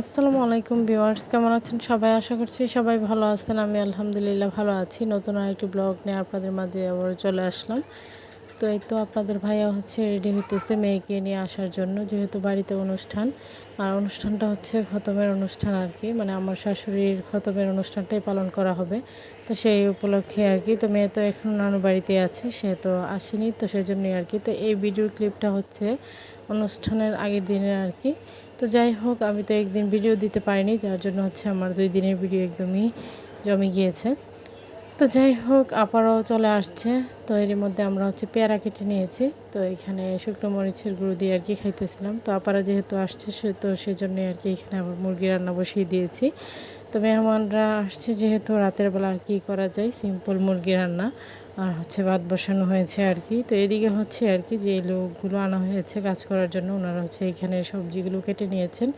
আসসালামু আলাইকুম ভিউয়ার্স, কেমন আছেন সবাই? আশা করছি সবাই ভালো আছেন। আমি আলহামদুলিল্লাহ ভালো আছি। নতুন আরেকটি ব্লগ নিয়ে আপনাদের মাঝে আবার চলে আসলাম। তো এই তো আপনাদের ভাইয়া হচ্ছে রেডি হইতেছে মেয়েকে নিয়ে আসার জন্য, যেহেতু বাড়িতে অনুষ্ঠান। আর অনুষ্ঠানটা হচ্ছে খতমের অনুষ্ঠান আর কি। মানে আমার শাশুড়ির খতমের অনুষ্ঠানটাই পালন করা হবে। তো সেই উপলক্ষে আর কি। তো মেয়ে তো এখন নানু বাড়িতে আছে, সে তো আসেনি। তো সেজন্যই আর কি। তো এই ভিডিও ক্লিপটা হচ্ছে অনুষ্ঠানের আগের দিনের আর কি। তো যাই হোক, আমি তো একদিন ভিডিও দিতে পারিনি, যার জন্য হচ্ছে আমার দুই দিনের ভিডিও একদমই জমে গিয়েছে। তো যাই হোক, আপারও চলে আসছে, তো এর মধ্যে আমরা হচ্ছে পেয়ারা কেটে নিয়েছি। তো এখানে শুকনো মরিচের গুঁড়ো দিয়ে আর কি খাইতেছিলাম। তো আপারা যেহেতু আসছে, সে তো সেজন্য আর কি এখানে আবার মুরগি রান্না বসিয়ে দিয়েছি। তো মেহমানরা আসছে, যেহেতু রাতের বেলা আর কি করা যায় সিম্পল মুরগি রান্না। আর হচ্ছে ভাত বসানো হয়েছে আর কি। তো এদিকে হচ্ছে আর কি যে লোকগুলো আনা হয়েছে কাজ করার জন্য, ওনারা হচ্ছে এখানে সবজিগুলো কেটে নিয়েছেন।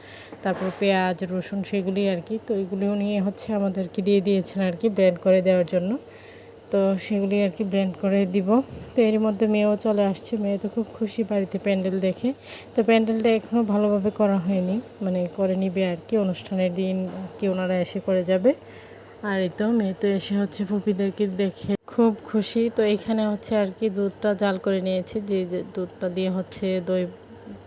তারপর পেঁয়াজ, রসুন সেগুলি আর কি। তো এগুলিও নিয়ে হচ্ছে আমাদেরকে দিয়ে দিয়েছেন আর কি ব্র্যান্ড করে দেওয়ার জন্য। তো সেগুলি আর কি ব্র্যান্ড করে দিব। তো এর মধ্যে মেয়েও চলে আসছে। মেয়ে তো খুব খুশি বাড়িতে প্যান্ডেল দেখে। তো প্যান্ডেলটা এখনও ভালোভাবে করা হয়নি। মানে করে নিবে আর কি। অনুষ্ঠানের দিন কি ওনারা এসে করে যাবে। আর এই তো মেয়ে তো এসে হচ্ছে ফুপিদেরকে দেখে খুব খুশি। তো এখানে হচ্ছে আর কি দুধটা জাল করে নিয়েছি। যে দুধটা দিয়ে হচ্ছে দই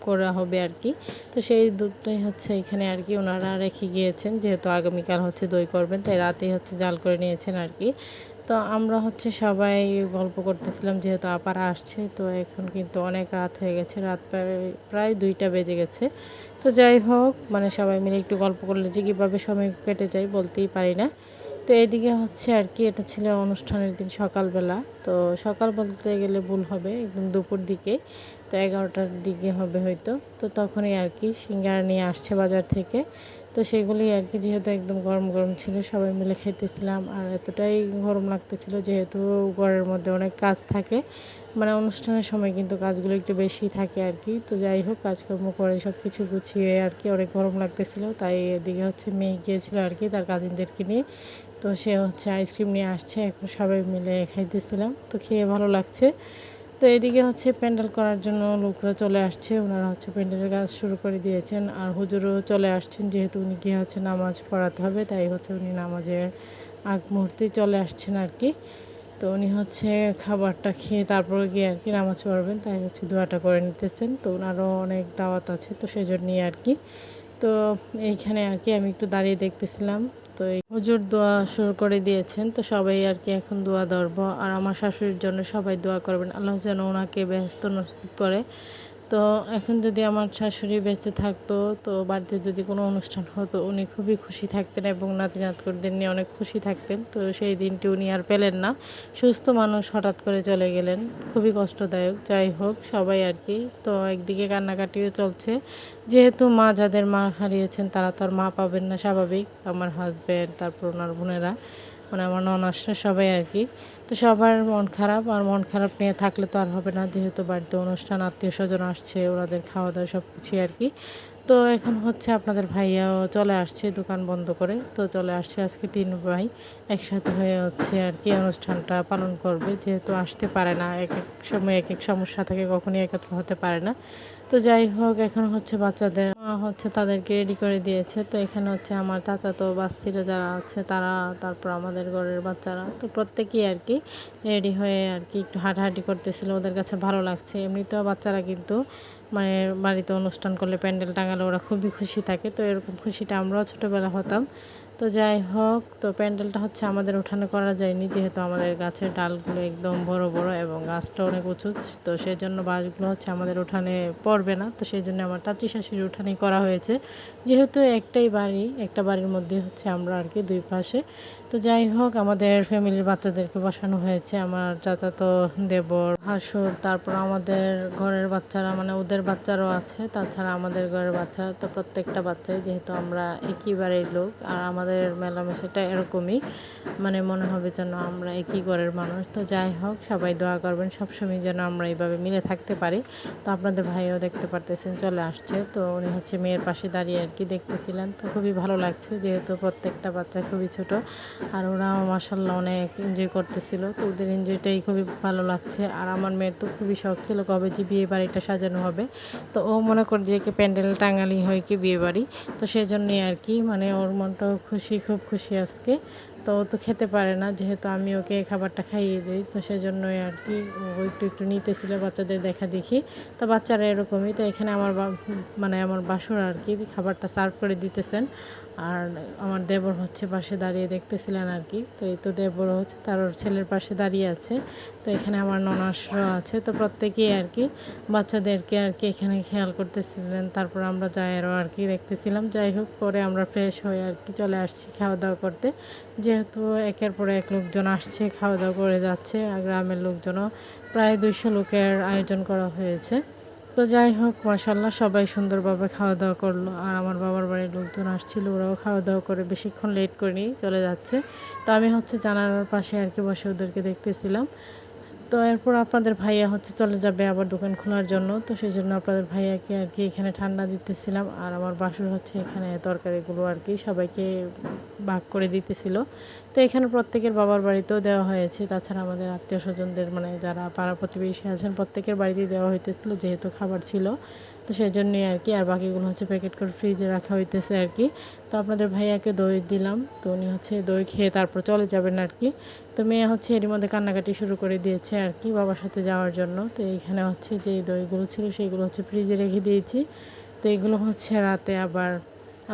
করা হবে আর কি। তো সেই দুধটাই হচ্ছে এখানে আর কি ওনারা রেখে গিয়েছেন। যেহেতু আগামীকাল হচ্ছে দই করবেন, তাই রাতেই হচ্ছে জাল করে নিয়েছেন আর কি। তো আমরা হচ্ছে সবাই গল্প করতেছিলাম যেহেতু আপারা আসছে, তো এখন কিন্তু অনেক রাত হয়ে গেছে। রাত প্রায় প্রায় দুইটা বেজে গেছে। তো যাই হোক মানে সবাই মিলে একটু গল্প করলে যে কীভাবে সময় কেটে যায় বলতেই পারি না। তো এদিকে হচ্ছে আর কি, এটা ছিল অনুষ্ঠানের দিন সকালবেলা। তো সকাল বলতে গেলে ভুল হবে, একদম দুপুর দিকে, তো এগারোটার দিকে হবে হয়তো। তো তখনই আর কি সিঙ্গারা নিয়ে আসছে বাজার থেকে। তো সেগুলি আর কি যেহেতু একদম গরম গরম ছিল, সবাই মিলে খেতেছিলাম আর এতটাই গরম লাগতেছিল যেহেতু ঘরের মধ্যে অনেক কাজ থাকে। মানে অনুষ্ঠানের সময় কিন্তু কাজগুলো একটু বেশি থাকে আর কি। তো যাই হোক, কাজকর্ম করে সব কিছু গুছিয়ে আর কি অনেক গরম লাগতেছিল। তাই এদিকে হচ্ছে মেয়ে গিয়েছিল আর কি, তার কাজিনদেরকে নিয়ে। তো সে হচ্ছে আইসক্রিম নিয়ে আসছে, এখন সবাই মিলে খাইতেছিলাম। তো খেয়ে ভালো লাগছে। তো এদিকে হচ্ছে প্যান্ডেল করার জন্য লোকরা চলে আসছে, ওনারা হচ্ছে প্যান্ডেলের কাজ শুরু করে দিয়েছেন। আর হুজুরও চলে আসছেন, যেহেতু উনি গিয়ে হচ্ছে নামাজ পড়াতে হবে, তাই হচ্ছে উনি নামাজের আগ মুহূর্তে চলে আসছেন আর কি। তো উনি হচ্ছে খাবারটা খেয়ে তারপরে গিয়ে আর কি নামাজ পড়বেন, তাই হচ্ছে দোয়াটা করে নিতেছেন। তো ওনারও অনেক দাওয়াত আছে, তো সেজন্যই আর কি। তো এইখানে আর কি আমি একটু দাঁড়িয়ে দেখতেছিলাম। তো এই হুজুর দোয়া শুরু করে দিয়েছেন। তো সবাই আর কি এখন দোয়া ধরবো। আর আমার শাশুড়ির জন্য সবাই দোয়া করবেন। আল্লাহ যেন ওনাকে ব্যস্ত নসিব করে। তো এখন যদি আমার শাশুড়ি বেঁচে থাকতো, তো বাড়িতে যদি কোনো অনুষ্ঠান হতো, উনি খুবই খুশি থাকতেন এবং নাতি নাতকুরদের নিয়ে অনেক খুশি থাকতেন। তো সেই দিনটি উনি আর পেলেন না। সুস্থ মানুষ হঠাৎ করে চলে গেলেন। খুবই কষ্টদায়ক। যাই হোক, সবাই আর কি। তো একদিকে কান্নাকাটিও চলছে। যেহেতু মা যাদের মা হারিয়েছেন, তারা তো আর মা পাবেন না, স্বাভাবিক। আমার হাজব্যান্ড তারপর ওনার বোনেরা। মানে আমার ননাসরা সবাই আর কি। তো সবার মন খারাপ, আর মন খারাপ নিয়ে থাকলে তো আর হবে না, যেহেতু বাড়িতে অনুষ্ঠান, আত্মীয় স্বজন আসছে ওনাদের খাওয়া দাওয়া সব কিছুই আর কি। তো এখন হচ্ছে আপনাদের ভাইয়াও চলে আসছে দোকান বন্ধ করে। তো চলে আসছে আজকে তিন ভাই একসাথে হয়ে হচ্ছে আর কি অনুষ্ঠানটা পালন করবে। যেহেতু আসতে পারে না, এক এক সময় এক এক সমস্যা থাকে, কখনই একত্র হতে পারে না। তো যাই হোক, এখন হচ্ছে বাচ্চাদের হচ্ছে তাদেরকে রেডি করে দিয়েছে। তো এখানে হচ্ছে আমার চাচা তো বাস্তিরা যারা আছে, তারা, তারপর আমাদের ঘরের বাচ্চারা, তো প্রত্যেকেই আর কি রেডি হয়ে আর কি একটু হাঁটাহাঁটি করতেছিল। ওদের কাছে ভালো লাগছে। এমনিতেও বাচ্চারা কিন্তু মানে বাড়িতে অনুষ্ঠান করলে প্যান্ডেল টাঙালে ওরা খুবই খুশি থাকে। তো এরকম খুশিটা আমরাও ছোটোবেলা হতাম। তো যাই হোক, তো প্যান্ডেলটা হচ্ছে আমাদের উঠানে করা যায়নি, যেহেতু আমাদের গাছের ডালগুলো একদম বড় বড় এবং গাছটা অনেক উঁচু, তো সেই জন্য বাঁশগুলো হচ্ছে আমাদের উঠানে পড়বে না, তো সেই জন্য আমার চাচি শাশুড়ি উঠানেই করা হয়েছে। যেহেতু একটাই বাড়ি, একটা বাড়ির মধ্যে হচ্ছে আমরা আর কি দুই পাশে তো যাই হোক, আমাদের ফ্যামিলির বাচ্চাদেরকে বসানো হয়েছে। আমার চাচা তো দেবর হাসুর তারপর আমাদের ঘরের বাচ্চারা মানে ওদের বাচ্চারও আছে, তাছাড়া আমাদের ঘরের বাচ্চা, তো প্রত্যেকটা বাচ্চাই যেহেতু আমরা একই বাড়ির লোক, আর আমাদের মেলামেশাটা এরকমই মানে মনে হবে যেন আমরা একই ঘরের মানুষ। তো যাই হোক, সবাই দোয়া করবেন, সবসময় যেন আমরা এইভাবে মিলে থাকতে পারি। তো আপনাদের ভাইও দেখতে পারতেছেন, চলে আসছে। তো উনি হচ্ছে মেয়ের পাশে দাঁড়িয়ে আর কি দেখতেছিলেন। তো খুবই ভালো লাগছে, যেহেতু প্রত্যেকটা বাচ্চা খুবই ছোট। আর ওরা মাসাল্লাহ অনেক এনজয় করতেছিল। তো ওদের এনজয়টাই খুবই ভালো লাগছে। আর আমার মেয়ের তো খুবই শখ ছিল কবে যে বিয়ে বাড়িটা সাজানো হবে। তো ও মনে করে যে কি প্যান্ডেল টাঙালি হয় কি বিয়ে বাড়ি। তো সেই জন্যই আর কি মানে ওর মনটাও খুশি, খুব খুশি আজকে। তো ও তো খেতে পারে না, যেহেতু আমি ওকে খাবারটা খাইয়ে দিই। তো সেজন্যই আর কি ও একটু একটু নিতেছিল বাচ্চাদের দেখা দেখি। তো বাচ্চারা এরকমই, তো এখানে আমার মানে আমার বাসুর আর কি খাবারটা সার্ভ করে দিতেছেন। আর আমার দেবর হচ্ছে পাশে দাঁড়িয়ে দেখতেছিলেন আর কি। তো এই তো দেবর হচ্ছে তার ওর ছেলের পাশে দাঁড়িয়ে আছে। তো এখানে আমার ননাসরা আছে। তো প্রত্যেকেই আর কি বাচ্চাদেরকে আর কি এখানে খেয়াল করতেছিলেন। তারপর আমরা যাইয়েরও আর কি দেখতেছিলাম। যাই হোক, পরে আমরা ফ্রেশ হয়ে আর কি চলে আসছি খাওয়া দাওয়া করতে। যেহেতু একের পর এক লোকজন আসছে খাওয়া দাওয়া করে যাচ্ছে। আর গ্রামের লোকজনও প্রায় দুইশো লোকের আয়োজন করা হয়েছে। তো যাই হোক মাসাল্লাহ সবাই সুন্দরভাবে খাওয়া দাওয়া করল। আর আমার বাবার বাড়ির লোকজন আসছিল, ওরাও খাওয়া দাওয়া করে বেশিক্ষণ লেট করে চলে যাচ্ছে। তো আমি হচ্ছে জানালার পাশে আর কি বসে ওদেরকে দেখতেছিলাম। তো এরপর আপনাদের ভাইয়া হচ্ছে চলে যাবে আবার দোকান খোলার জন্য। তো সেই জন্য আপনাদের ভাইয়াকে আর কি এখানে ঠান্ডা দিতেছিলাম। আর আমার বাসুর হচ্ছে এখানে তরকারিগুলো আর কি সবাইকে ভাগ করে দিতেছিল। তো এখানে প্রত্যেকের বাবার বাড়িতেও দেওয়া হয়েছে। তাছাড়া আমাদের আত্মীয় স্বজনদের মানে যারা পাড়া প্রতিবেশী আছেন, প্রত্যেকের বাড়িতেই দেওয়া হইতেছিল, যেহেতু খাবার ছিল। তো সেই জন্যই আর কি, আর বাকিগুলো হচ্ছে প্যাকেট করে ফ্রিজে রাখা হইতেছে আর কি। তো আপনাদের ভাইয়াকে দই দিলাম, তো উনি হচ্ছে দই খেয়ে তারপর চলে যাবেন আর কি। তো মেয়ে হচ্ছে এরই মধ্যে কান্নাকাটি শুরু করে দিয়েছে আর কি বাবার সাথে যাওয়ার জন্য। তো এইখানে হচ্ছে যে দইগুলো ছিল সেইগুলো হচ্ছে ফ্রিজে রেখে দিয়েছি। তো এগুলো হচ্ছে রাতে আবার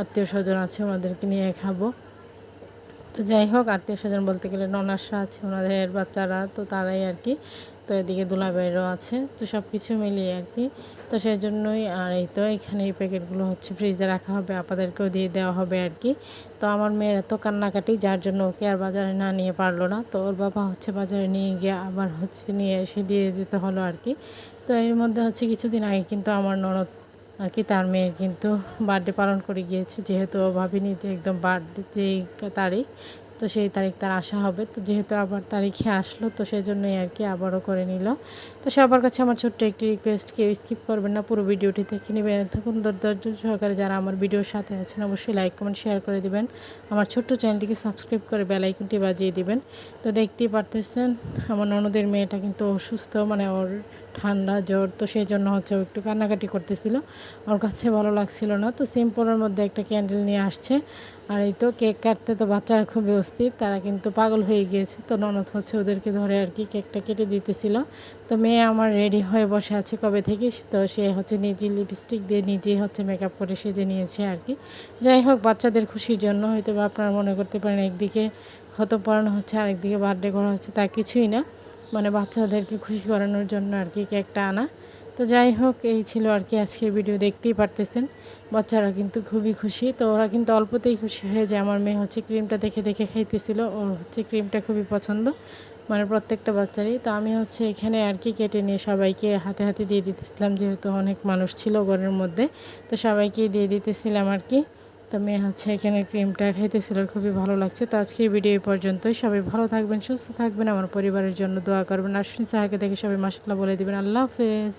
আত্মীয় স্বজন আছে, ওনাদেরকে নিয়ে খাব। তো যাই হোক, আত্মীয় স্বজন বলতে গেলে ননাসরা আছে, ওনাদের বাচ্চারা, তো তারাই আর কি। তো এদিকে দুলাবাইরও আছে, তো সব কিছু মিলিয়ে আর কি। তো সেই জন্যই আর এই তো এখানে এই প্যাকেটগুলো হচ্ছে ফ্রিজে রাখা হবে, আপাদেরকেও দিয়ে দেওয়া হবে আর কি। তো আমার মেয়ের এত কান্নাকাটি, যার জন্য ওকে আর বাজারে না নিয়ে পারল না। তো ওর বাবা হচ্ছে বাজারে নিয়ে গিয়ে আবার হচ্ছে নিয়ে এসে দিয়ে যেতে হলো আর কি। তো এর মধ্যে হচ্ছে কিছুদিন আগে কিন্তু আমার ননদ আর কি, তার মেয়ের কিন্তু বার্থডে পালন করে গিয়েছে, যেহেতু ভাবিনি যে একদম বার্থডে যেই তারিখ, তো সেই তারিখ তার আসা হবে। তো যেহেতু আবার তারিখে আসলো, তো সেই জন্যই আর কি আবারও করে নিল। তো সবার কাছে আমার ছোট্ট একটি রিকোয়েস্ট কেউ স্কিপ করবেন না, পুরো ভিডিওটি দেখে নেবেন। থাকুন ধৈর্য সহকারে যারা আমার ভিডিওর সাথে আছেন, অবশ্যই লাইক কমেন্ট শেয়ার করে দিবেন। আমার ছোট্ট চ্যানেলটিকে সাবস্ক্রাইব করে বেলাইকনটি বাজিয়ে দিবেন। তো দেখতেই পারতেছেন, আমার ননদের মেয়েটা কিন্তু অসুস্থ মানে ওর ঠান্ডা, জ্বর, তো সেই জন্য হচ্ছে একটু কান্নাকাটি করতেছিল। ওর কাছে ভালো লাগছিল না, তো সিম্পলের মধ্যে একটা ক্যান্ডেল নিয়ে আসছে। আর এই তো কেক কাটতে তো বাচ্চারা খুবই অস্থির, তারা কিন্তু পাগল হয়ে গিয়েছে। তো ননদ হচ্ছে ওদেরকে ধরে আর কি কেকটা কেটে দিতেছিল। তো মেয়ে আমার রেডি হয়ে বসে আছে কবে থেকে, তো সে হচ্ছে নিজে লিপস্টিক দিয়ে নিজেই হচ্ছে মেকআপ করে সেজে নিয়েছে আর কি। যাই হোক, বাচ্চাদের খুশির জন্য হয়তো বা আপনারা মনে করতে পারেন একদিকে ক্ষত পড়ানো হচ্ছে, আরেকদিকে বার্থডে করা হচ্ছে, তা কিছুই না। মানে বাচ্চাদেরকে খুশি করানোর জন্য আর কি কেকটা আনা। তো যাই হোক, এই ছিল আর কি আজকের ভিডিও, দেখতেই পারতেছেন। বাচ্চারা কিন্তু খুবই খুশি। তো ওরা কিন্তু অল্পতেই খুশি হয়ে যায়। আমার মেয়ে হচ্ছে ক্রিমটা দেখে দেখে খাইতেছিল। ওর হচ্ছে ক্রিমটা খুবই পছন্দ। মানে প্রত্যেকটা বাচ্চারই। তো আমি হচ্ছে এখানে আর কি কেটে নিয়ে সবাইকে হাতে হাতে দিয়ে দিতেছিলাম। যেহেতু অনেক মানুষ ছিল ঘরের মধ্যে। তো সবাইকে দিয়ে দিতেছিলাম আর কি। তো মেয়ে হচ্ছে এখানে ক্রিমটা খাইতেছিল, খুবই ভালো লাগছে। তো আজকের ভিডিও এই পর্যন্তই। সবাই ভালো থাকবেন, সুস্থ থাকবেন। আমার পরিবারের জন্য দোয়া করবেন। আশ্বিন সাহাকে দেখে সবাই মাসাল্লাহ বলে দেবেন। আল্লাহ হাফেজ।